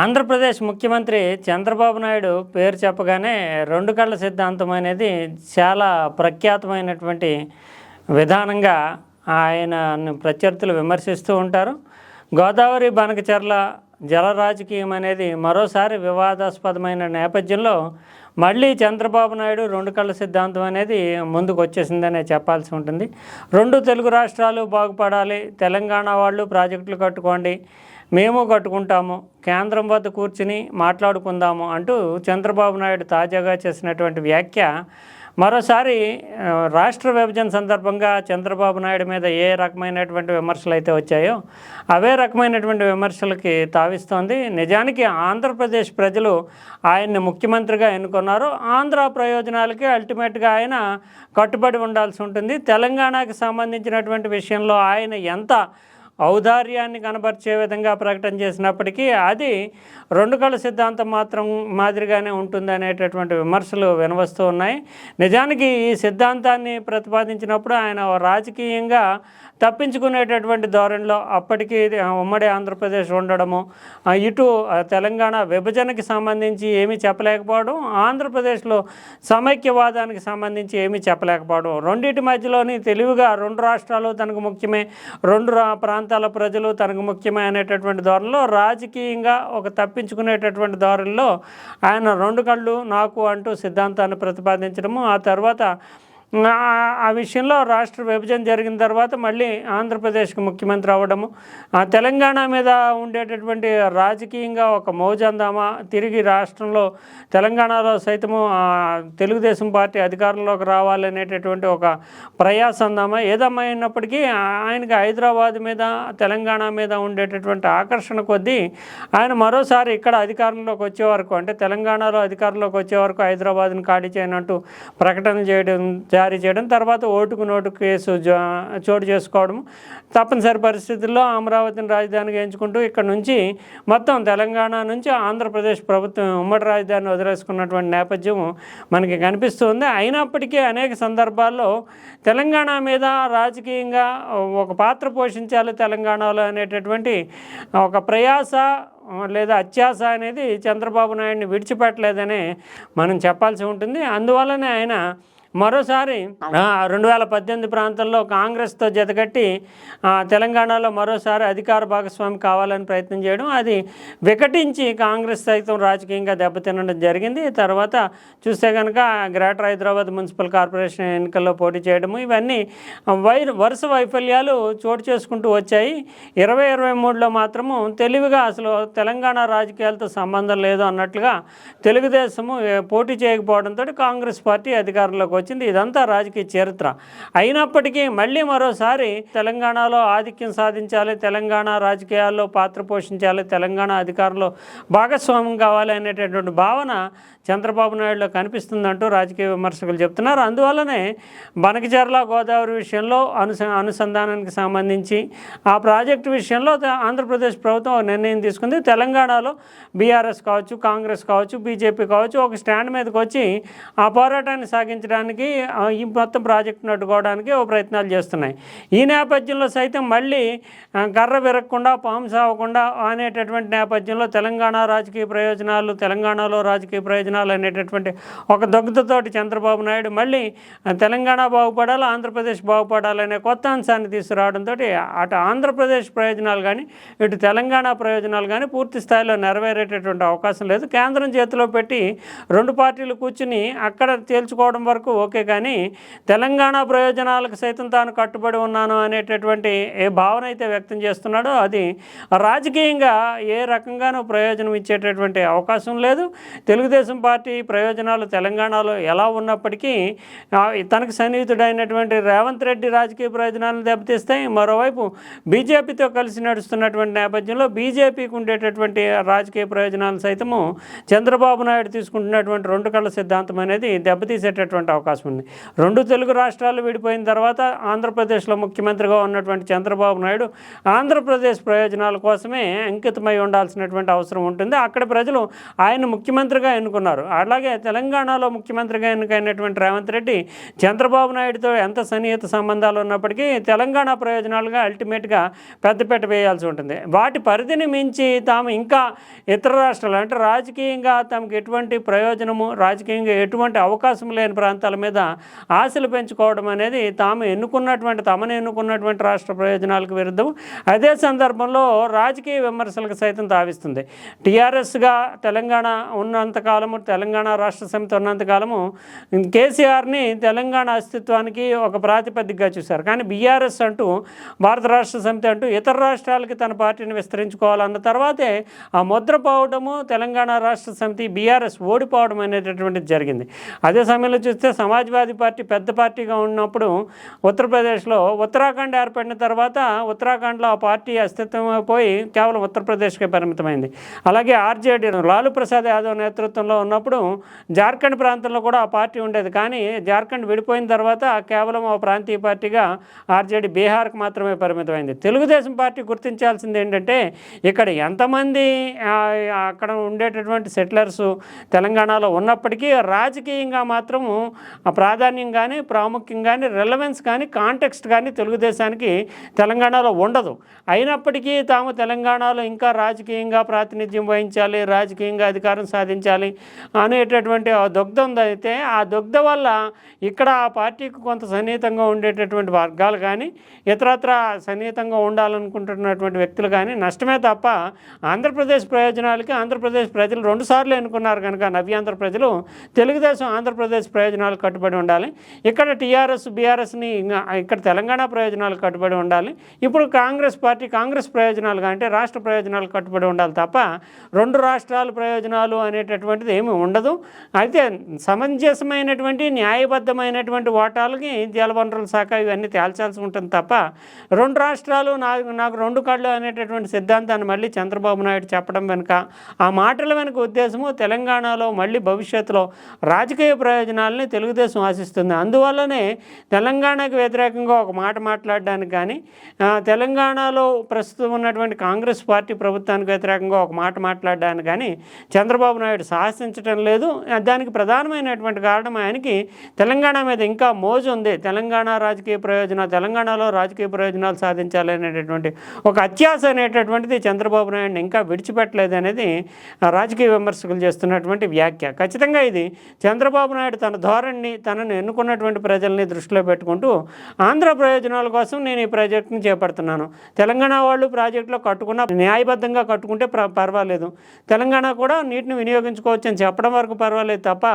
ఆంధ్రప్రదేశ్ ముఖ్యమంత్రి చంద్రబాబు నాయుడు పేరు చెప్పగానే రెండు కళ్ళ సిద్ధాంతం అనేది చాలా ప్రఖ్యాతమైనటువంటి విధానంగా ఆయన ప్రత్యర్థులు విమర్శిస్తూ ఉంటారు. గోదావరి బనకచర్ల జల రాజకీయం అనేది మరోసారి వివాదాస్పదమైన నేపథ్యంలో మళ్ళీ చంద్రబాబు నాయుడు రెండు కళ్ళ సిద్ధాంతం అనేది ముందుకు వచ్చేసిందనే చెప్పాల్సి ఉంటుంది. రెండు తెలుగు రాష్ట్రాలు బాగుపడాలి. తెలంగాణ వాళ్ళు ప్రాజెక్టులు కట్టుకోండి. మేము కట్టుకుంటాము కేంద్రం వద్ద కూర్చుని మాట్లాడుకుందాము అంటూ చంద్రబాబు నాయుడు తాజాగా చేసినటువంటి వ్యాఖ్య. మరోసారి రాష్ట్ర విభజన సందర్భంగా చంద్రబాబు నాయుడు మీద ఏ రకమైనటువంటి విమర్శలు అయితే వచ్చాయో అవే రకమైనటువంటి విమర్శలకి తావిస్తోంది. నిజానికి ఆంధ్రప్రదేశ్ ప్రజలు ఆయన్ని ముఖ్యమంత్రిగా ఎన్నుకున్నారు. ఆంధ్ర ప్రయోజనాలకి అల్టిమేట్గా ఆయన కట్టుబడి ఉండాల్సి ఉంటుంది. తెలంగాణకి సంబంధించినటువంటి విషయంలో ఆయన ఎంత ఔదార్యాన్ని కనబరిచే విధంగా ప్రకటన చేసినప్పటికీ అది రెండు కళ్ళ సిద్ధాంతం మాత్రం మాదిరిగానే ఉంటుంది అనేటటువంటి విమర్శలు వినవస్తూ ఉన్నాయి. నిజానికి ఈ సిద్ధాంతాన్ని ప్రతిపాదించినప్పుడు ఆయన రాజకీయంగా తప్పించుకునేటటువంటి ధోరణిలో అప్పటికి ఉమ్మడి ఆంధ్రప్రదేశ్ ఉండడము ఇటు తెలంగాణ విభజనకి సంబంధించి ఏమీ చెప్పలేకపోవడం ఆంధ్రప్రదేశ్లో సమైక్యవాదానికి సంబంధించి ఏమీ చెప్పలేకపోవడం రెండింటి మధ్యలోని తెలివిగా రెండు రాష్ట్రాలు తనకు ముఖ్యమే రెండు రా ప్రాంతాల ప్రజలు తనకు ముఖ్యమైనటువంటి ధోరణిలో రాజకీయంగా ఒక తప్పించుకునేటటువంటి ధోరణిలో ఆయన రెండు కళ్ళు నాకు అంటూ సిద్ధాంతాన్ని ప్రతిపాదించడము ఆ తర్వాత ఆ- విషయంలో రాష్ట్ర విభజన జరిగిన తర్వాత మళ్ళీ ఆంధ్రప్రదేశ్కి ముఖ్యమంత్రి అవ్వడము. ఆ తెలంగాణ మీద ఉండేటటువంటి రాజకీయంగా ఒక మౌజందామా? తిరిగి రాష్ట్రంలో తెలంగాణలో సైతము తెలుగుదేశం పార్టీ అధికారంలోకి రావాలనేటటువంటి ఒక ప్రయాస అందామా ఆయనకి హైదరాబాద్ మీద తెలంగాణ మీద ఉండేటటువంటి ఆకర్షణ కొద్దీ ఆయన మరోసారి ఇక్కడ అధికారంలోకి వచ్చే వరకు అంటే తెలంగాణలో అధికారంలోకి వచ్చే వరకు హైదరాబాద్ని ఖాళీ చేయనంటూ ప్రకటన చేయడం జారీ చేయడం తర్వాత ఓటుకు నోటు కేసు చోటు చేసుకోవడం. తప్పనిసరి పరిస్థితుల్లో అమరావతిని రాజధానిగా ఎంచుకుంటూ ఇక్కడ నుంచి మొత్తం తెలంగాణ నుంచి ఆంధ్రప్రదేశ్ ప్రభుత్వం ఉమ్మడి రాజధాని వదిలేసుకున్నటువంటి నేపథ్యం మనకి కనిపిస్తుంది. అయినప్పటికీ అనేక సందర్భాల్లో తెలంగాణ మీద రాజకీయంగా ఒక పాత్ర పోషించాలి తెలంగాణలో అనేటటువంటి ఒక ప్రయాస లేదా అత్యాస అనేది చంద్రబాబు నాయుడిని విడిచిపెట్టలేదని మనం చెప్పాల్సి ఉంటుంది. అందువల్లనే ఆయన మరోసారి రెండు వేల పద్దెనిమిది ప్రాంతంలో కాంగ్రెస్తో జతకట్టి తెలంగాణలో మరోసారి అధికార భాగస్వామి కావాలని ప్రయత్నం చేయడం అది వికటించి కాంగ్రెస్ సైతం రాజకీయంగా దెబ్బతినడం జరిగింది. తర్వాత చూస్తే కనుక గ్రేటర్ హైదరాబాద్ మున్సిపల్ కార్పొరేషన్ ఎన్నికల్లో పోటీ చేయడము ఇవన్నీ వై వరుస వైఫల్యాలు చోటు చేసుకుంటూ వచ్చాయి. ఇరవై ఇరవై మూడులో మాత్రము తెలివిగా అసలు తెలంగాణ రాజకీయాలతో సంబంధం లేదు అన్నట్లుగా తెలుగుదేశము పోటీ చేయకపోవడంతో కాంగ్రెస్ పార్టీ అధికారంలోకి వచ్చింది. ఇదంతా రాజకీయ చరిత్ర. అయినప్పటికీ మళ్ళీ మరోసారి తెలంగాణలో ఆధిక్యం సాధించాలి తెలంగాణ రాజకీయాల్లో పాత్ర పోషించాలి తెలంగాణ అధికారంలో భాగస్వామ్యం కావాలి అనేటటువంటి భావన చంద్రబాబు నాయుడులో కనిపిస్తుందంటూ రాజకీయ విమర్శకులు చెప్తున్నారు. అందువల్లనే బనకచర్ల గోదావరి విషయంలో అనుస అనుసంధానానికి సంబంధించి ఆ ప్రాజెక్టు విషయంలో ఆంధ్రప్రదేశ్ ప్రభుత్వం నిర్ణయం తీసుకుంది. తెలంగాణలో బీఆర్ఎస్ కావచ్చు కాంగ్రెస్ కావచ్చు బీజేపీ కావచ్చు ఒక స్టాండ్ మీదకి వచ్చి ఆ పోరాటాన్ని సాగించడానికి ఆ, ఈ మొత్తం ప్రాజెక్టు నడుకోవడానికి ఓ ప్రయత్నాలు చేస్తున్నాయి. ఈ నేపథ్యంలో సైతం మళ్ళీ కర్ర విరగకుండా పాము సావకుండా అనేటటువంటి నేపథ్యంలో తెలంగాణ రాజకీయ ప్రయోజనాలు తెలంగాణలో రాజకీయ ప్రయోజనాలు అనేటటువంటి ఒక దొగ్గుతోటి చంద్రబాబు నాయుడు మళ్ళీ తెలంగాణ బాగుపడాలి ఆంధ్రప్రదేశ్ బాగుపడాలనే కొత్త అంశాన్ని తీసుకురావడంతో అటు ఆంధ్రప్రదేశ్ ప్రయోజనాలు కానీ ఇటు తెలంగాణ ప్రయోజనాలు కానీ పూర్తి స్థాయిలో నెరవేరేటటువంటి అవకాశం లేదు. కేంద్రం చేతిలో పెట్టి రెండు పార్టీలు కూర్చుని అక్కడ తేల్చుకోవడం వరకు ఓకే కానీ తెలంగాణ ప్రయోజనాలకు సైతం తాను కట్టుబడి ఉన్నాను అనేటటువంటి ఏ భావన అయితే వ్యక్తం చేస్తున్నాడో అది రాజకీయంగా ఏ రకంగానూ ప్రయోజనం ఇచ్చేటటువంటి అవకాశం లేదు. తెలుగుదేశం పార్టీ ప్రయోజనాలు తెలంగాణలో ఎలా ఉన్నప్పటికీ తనకు సన్నిహితుడైనటువంటి రేవంత్ రెడ్డి రాజకీయ ప్రయోజనాలను దెబ్బతీస్తాయి. మరోవైపు బీజేపీతో కలిసి నడుస్తున్నటువంటి నేపథ్యంలో బీజేపీకి ఉండేటటువంటి రాజకీయ ప్రయోజనాలు సైతము చంద్రబాబు నాయుడు తీసుకుంటున్నటువంటి రెండు కళ్ళ సిద్ధాంతం అనేది దెబ్బతీసేటటువంటి అవకాశం అవకాశం ఉంది. రెండు తెలుగు రాష్ట్రాలు విడిపోయిన తర్వాత ఆంధ్రప్రదేశ్లో ముఖ్యమంత్రిగా ఉన్నటువంటి చంద్రబాబు నాయుడు ఆంధ్రప్రదేశ్ ప్రయోజనాల కోసమే అంకితమై ఉండాల్సినటువంటి అవసరం ఉంటుంది. అక్కడ ప్రజలు ఆయన ముఖ్యమంత్రిగా ఎన్నుకున్నారు. అలాగే తెలంగాణలో ముఖ్యమంత్రిగా ఎన్నికైనటువంటి రేవంత్ రెడ్డి చంద్రబాబు నాయుడుతో ఎంత సన్నిహిత సంబంధాలు ఉన్నప్పటికీ తెలంగాణ ప్రయోజనాలుగా అల్టిమేట్గా పెద్దపీట వేయాల్సి ఉంటుంది. వాటి పరిధిని మించి తాము ఇంకా ఇతర రాష్ట్రాలు అంటే రాజకీయంగా తమకు ఎటువంటి ప్రయోజనము రాజకీయంగా ఎటువంటి అవకాశం లేని ప్రాంతాలు మీద ఆశలు పెంచుకోవడం అనేది తాము ఎన్నుకున్నటువంటి తమను ఎన్నుకున్నటువంటి రాష్ట్ర ప్రయోజనాలకు విరుద్ధం. అదే సందర్భంలో రాజకీయ విమర్శలకు సైతం తావిస్తుంది టీఆర్ఎస్గా తెలంగాణ ఉన్నంతకాలము తెలంగాణ రాష్ట్ర సమితి ఉన్నంతకాలము కేసీఆర్ని తెలంగాణ అస్తిత్వానికి ఒక ప్రాతిపదికగా చూశారు. కానీ బీఆర్ఎస్ అంటూ భారత రాష్ట్ర సమితి అంటూ ఇతర రాష్ట్రాలకి తన పార్టీని విస్తరించుకోవాలన్న తర్వాతే ఆ ముద్ర పోవడము తెలంగాణ రాష్ట్ర సమితి బీఆర్ఎస్ ఓడిపోవడం అనేటటువంటిది జరిగింది. అదే సమయంలో చూస్తే సమాజ్వాదీ పార్టీ పెద్ద పార్టీగా ఉన్నప్పుడు ఉత్తరప్రదేశ్లో ఉత్తరాఖండ్ ఏర్పడిన తర్వాత ఉత్తరాఖండ్లో ఆ పార్టీ అస్తిత్వం పోయి కేవలం ఉత్తరప్రదేశ్కే పరిమితమైంది. అలాగే ఆర్జేడీ లాలూ ప్రసాద్ యాదవ్ నేతృత్వంలో ఉన్నప్పుడు జార్ఖండ్ ప్రాంతంలో కూడా ఆ పార్టీ ఉండేది. కానీ జార్ఖండ్ విడిపోయిన తర్వాత కేవలం ఆ ప్రాంతీయ పార్టీగా ఆర్జేడీ బీహార్కి మాత్రమే పరిమితమైంది. తెలుగుదేశం పార్టీ గుర్తించాల్సింది ఏంటంటే ఇక్కడ ఎంతమంది అక్కడ ఉండేటటువంటి సెటిలర్స్ తెలంగాణలో ఉన్నప్పటికీ రాజకీయంగా మాత్రము ప్రాధాన్యం కానీ ప్రాముఖ్యం కానీ రిలవెన్స్ కానీ కాంటెక్స్ట్ కానీ తెలుగుదేశానికి తెలంగాణలో ఉండదు. అయినప్పటికీ తాము తెలంగాణలో ఇంకా రాజకీయంగా ప్రాతినిధ్యం వహించాలి రాజకీయంగా అధికారం సాధించాలి అనేటటువంటి ఆ దొగ్ధ అయితే ఆ దొగ్ధ వల్ల ఇక్కడ ఆ పార్టీకి కొంత సన్నిహితంగా ఉండేటటువంటి వర్గాలు కానీ ఇతరత్ర సన్నిహితంగా ఉండాలనుకుంటున్నటువంటి వ్యక్తులు కానీ నష్టమే తప్ప ఆంధ్రప్రదేశ్ ప్రయోజనాలకి ఆంధ్రప్రదేశ్ ప్రజలు రెండుసార్లు ఎన్నుకున్నారు కనుక నవ్యాంధ్ర ప్రజలు తెలుగుదేశం ఆంధ్రప్రదేశ్ ప్రయోజనాలకు కట్టుబడి ఉండాలి. ఇక్కడ టీఆర్ఎస్ బీఆర్ఎస్ని ఇక్కడ తెలంగాణ ప్రయోజనాలు కట్టుబడి ఉండాలి. ఇప్పుడు కాంగ్రెస్ పార్టీ కాంగ్రెస్ ప్రయోజనాలు అంటే రాష్ట్ర ప్రయోజనాలు కట్టుబడి ఉండాలి తప్ప రెండు రాష్ట్రాల ప్రయోజనాలు అనేటటువంటిది ఏమీ ఉండదు. అయితే సమంజసమైనటువంటి న్యాయబద్ధమైనటువంటి ఓటాలకి జలవనరుల శాఖ ఇవన్నీ తేల్చాల్సి ఉంటుంది తప్ప రెండు రాష్ట్రాలు నాకు నాకు రెండు కళ్ళు అనేటటువంటి సిద్ధాంతాన్ని మళ్ళీ చంద్రబాబు నాయుడు చెప్పడం వెనుక ఆ మాటల వెనుక ఉద్దేశము తెలంగాణలో మళ్ళీ భవిష్యత్తులో రాజకీయ ప్రయోజనాలని తెలుగు తెలుగుదేశం ఆశిస్తుంది. అందువల్లనే తెలంగాణకు వ్యతిరేకంగా ఒక మాట మాట్లాడడానికి కానీ తెలంగాణలో ప్రస్తుతం ఉన్నటువంటి కాంగ్రెస్ పార్టీ ప్రభుత్వానికి వ్యతిరేకంగా ఒక మాట మాట్లాడడానికి కానీ చంద్రబాబు నాయుడు సాహసించడం లేదు. దానికి ప్రధానమైనటువంటి కారణం ఆయనకి తెలంగాణ మీద ఇంకా మోజు ఉంది. తెలంగాణ రాజకీయ ప్రయోజనాలు తెలంగాణలో రాజకీయ ప్రయోజనాలు సాధించాలనేటటువంటి ఒక అత్యాశ అనేటటువంటిది చంద్రబాబు నాయుడిని ఇంకా విడిచిపెట్టలేదు అనేది రాజకీయ విమర్శకులు చేస్తున్నటువంటి వ్యాఖ్య. ఖచ్చితంగా ఇది చంద్రబాబు నాయుడు తన ప్రజల్ని తనను ఎన్నుకున్నటువంటి ప్రజల్ని దృష్టిలో పెట్టుకుంటూ ఆంధ్ర ప్రయోజనాల కోసం నేను ఈ ప్రాజెక్టును చేపడుతున్నాను. తెలంగాణ వాళ్ళు ప్రాజెక్టులో కట్టుకున్న న్యాయబద్ధంగా కట్టుకుంటే పర్వాలేదు. తెలంగాణ కూడా నీటిని వినియోగించుకోవచ్చు అని చెప్పడం వరకు పర్వాలేదు తప్ప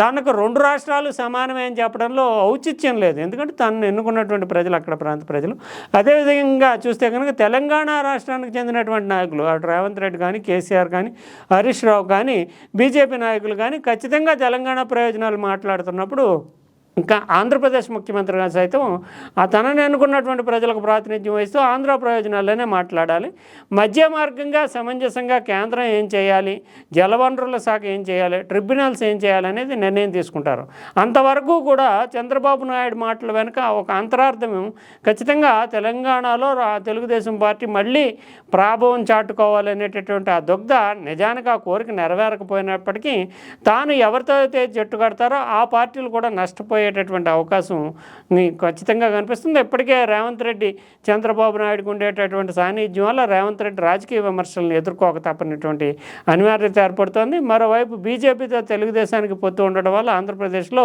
తనకు రెండు రాష్ట్రాలు సమానమే అని చెప్పడంలో ఔచిత్యం లేదు. ఎందుకంటే తనను ఎన్నుకున్నటువంటి ప్రజలు అక్కడ ప్రాంత ప్రజలు. అదేవిధంగా చూస్తే కనుక తెలంగాణ రాష్ట్రానికి చెందినటువంటి నాయకులు అటు రేవంత్ రెడ్డి కానీ కేసీఆర్ కానీ హరీష్ రావు కానీ బీజేపీ నాయకులు కానీ ఖచ్చితంగా తెలంగాణ ప్రయోజనాలు మాట్లాడుతున్నారు. ఉన్నప్పుడు ఇంకా ఆంధ్రప్రదేశ్ ముఖ్యమంత్రిగా సైతం ఆ తనని అనుకున్నటువంటి ప్రజలకు ప్రాతినిధ్యం వహిస్తూ ఆంధ్ర ప్రయోజనాలనే మాట్లాడాలి. మధ్య మార్గంగా సమంజసంగా కేంద్రం ఏం చేయాలి? జలవనరుల శాఖ ఏం చేయాలి? ట్రిబ్యునల్స్ ఏం చేయాలి అనేది నిర్ణయం తీసుకుంటారు. అంతవరకు కూడా చంద్రబాబు నాయుడు మాటల వెనుక ఒక అంతరార్థం ఖచ్చితంగా తెలంగాణలో తెలుగుదేశం పార్టీ మళ్ళీ ప్రాభవం చాటుకోవాలనేటటువంటి ఆ దుగ్ధ నిజానికి ఆ కోరిక నెరవేరకపోయినప్పటికీ తాను ఎవరితో అయితే జట్టు కడతారో ఆ పార్టీలు కూడా నష్టపోయేటటువంటి అవకాశం ని ఖచ్చితంగా కనిపిస్తుంది. ఇప్పటికే రేవంత్ రెడ్డి చంద్రబాబు నాయుడుకు ఉండేటటువంటి సాన్నిధ్యం వల్ల రేవంత్ రెడ్డి రాజకీయ విమర్శలను ఎదుర్కోక తప్పనటువంటి అనివార్యత ఏర్పడుతోంది. మరోవైపు బీజేపీతో తెలుగుదేశానికి పొత్తు ఉండడం వల్ల ఆంధ్రప్రదేశ్లో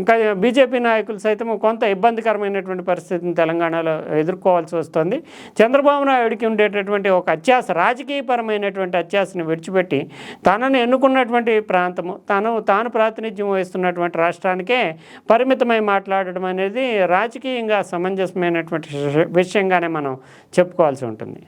ఇంకా బీజేపీ నాయకులు సైతం కొంత ఇబ్బందికరమైనటువంటి పరిస్థితిని తెలంగాణలో ఎదుర్కోవాల్సి వస్తుంది. చంద్రబాబు నాయుడికి ఉండేటటువంటి ఒక అత్యాస రాజకీయపరమైనటువంటి అత్యాసను విడిచిపెట్టి తనను ఎన్నుకున్నటువంటి ప్రాంతము తను తాను ప్రాతినిధ్యం వహిస్తున్నటువంటి రాష్ట్రానికే పరిమితమై మాట్లాడడం అనేది రాజకీయంగా సమంజసమైనటువంటి విషయంగానే మనం చెప్పుకోవాల్సి ఉంటుంది.